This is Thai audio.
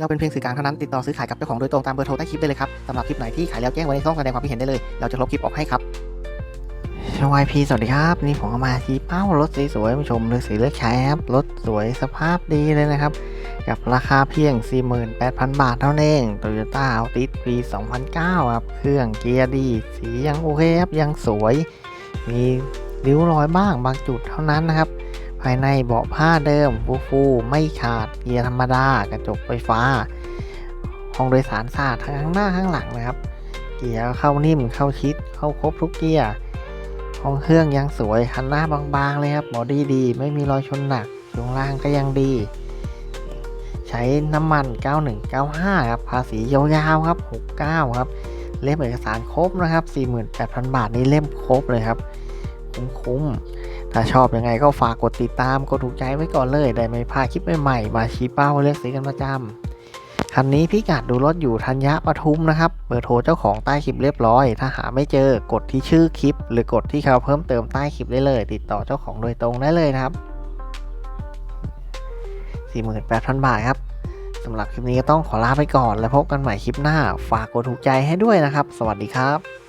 เราเป็นเพียงสื่อกลางเท่านั้นติดต่อซื้อขายกับเจ้าของโดยตรงตามเบอร์โทรใต้คลิปได้เลยครับสำหรับคลิปไหนที่ขายแล้วแจ้งไว้ในช่องแสดงความคิดเห็นได้เลย เราจะลบคลิปออกให้ครับชวายพีสวัสดีครับ นี่ผมเอามาชี้เป้ารถสวยๆมาชมเลยสีเลือกใช้ครับรถสวยสภาพดีเลยนะครับ กับราคาเพียง 48,000 บาทเท่านั้นเอง Toyota Altis ปี2009ครับ เครื่องเกียร์ดี สียังโอเคครับ ยังสวย มีริ้วรอยบ้างบางจุดเท่านั้นนะครับ ภายในเบาะผ้าเดิมฟูฟูไม่ขาดเกียร์ธรรมดากระจกไฟฟ้า ห้องโดยสารสะอาดทั้งข้างหน้าข้างหลังนะครับ เกียร์เข้านิ่มเข้าชิด เข้าครบทุกเกียร์ห้องเครื่องยังสวยคันหน้าบางๆเลยครับบอดี้ดีไม่มีรอยชนหนักช่วงล่างก็ยังดี ใช้น้ำมัน 9195 ครับภาษียาวๆครับ 69 ครับ เล่มเอกสารครบนะครับ 48,000 บาทนี่เล่มครบเลยครับ คุ้มๆ ถ้าชอบยังไงก็ฝากกดติดตามกดถูกใจไว้ก่อนเลยได้ไม่พลาดคลิปใหม่ๆมาชี้เป้าเลือกซื้อกันประจำคันนี้พี่กัดดูรถอยู่ธัญญะปทุมนะครับเบอร์โทรเจ้าของใต้คลิปเรียบร้อย ถ้าหาไม่เจอกดที่ชื่อคลิป หรือกดที่เขาเพิ่มเติมใต้คลิปได้เลย ติดต่อเจ้าของโดยตรงได้เลยนะครับ48,000 บาทครับสำหรับคลิปนี้ก็ต้องขอลาไปก่อน แล้วพบกันใหม่คลิปหน้า ฝากกดถูกใจให้ด้วยนะครับ สวัสดีครับ